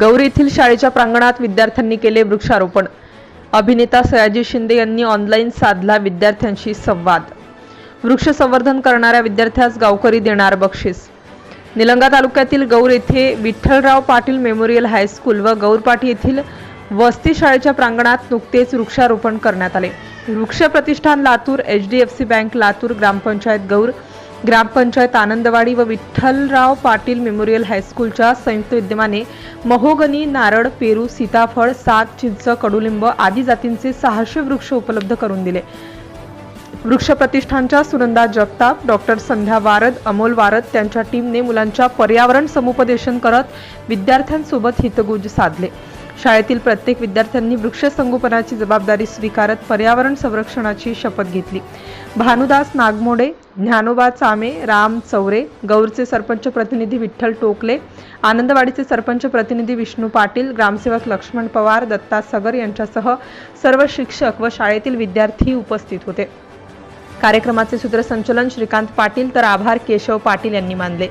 गौर येथील शाळेच्या प्रांगणात विद्यार्थ्यांनी केले वृक्षारोपण. अभिनेता सयाजी शिंदे यांनी ऑनलाईन साधला विद्यार्थ्यांशी संवाद. वृक्ष संवर्धन करणाऱ्या विद्यार्थ्यास गावकरी देणार बक्षीस. निलंगा तालुक्यातील गौर येथे विठ्ठलराव पाटील मेमोरियल हायस्कूल व गौरपाटी येथील वस्ती शाळेच्या प्रांगणात नुकतेच वृक्षारोपण करण्यात आले. वृक्ष प्रतिष्ठान Latur H D F C bank Latur gram panchayat Gaur gram panchayat Anandwadi व विठ्ठलराव पाटील मेमोरियल हायस्कूलच्या संयुक्त विद्यमाने महोगनी नारळ पेरू सीताफळ सात चिंच कडुलिंब आदी जातींचे सहाशे वृक्ष उपलब्ध करून दिले. वृक्ष प्रतिष्ठानच्या सुनंदा जगताप डॉक्टर संध्या वारद अमोल वारद त्यांच्या टीमने मुलांच्या पर्यावरण समुपदेशन करत विद्यार्थ्यांसोबत हितगुज साधले. शाळेतील प्रत्येक विद्यार्थ्यांनी वृक्ष संगोपनाची जबाबदारी स्वीकारत पर्यावरण संरक्षणाची शपथ घेतली. भानुदास नागमोडे ज्ञानोबा चामे राम चौरे गौरचे सरपंच प्रतिनिधी विठ्ठल टोकले आनंदवाडीचे सरपंच प्रतिनिधी विष्णू पाटील ग्रामसेवक लक्ष्मण पवार दत्ता सगर यांच्यासह सर्व शिक्षक व शाळेतील विद्यार्थी उपस्थित होते. कार्यक्रमाचे सूत्रसंचलन श्रीकांत पाटील तर आभार केशव पाटील यांनी मानले.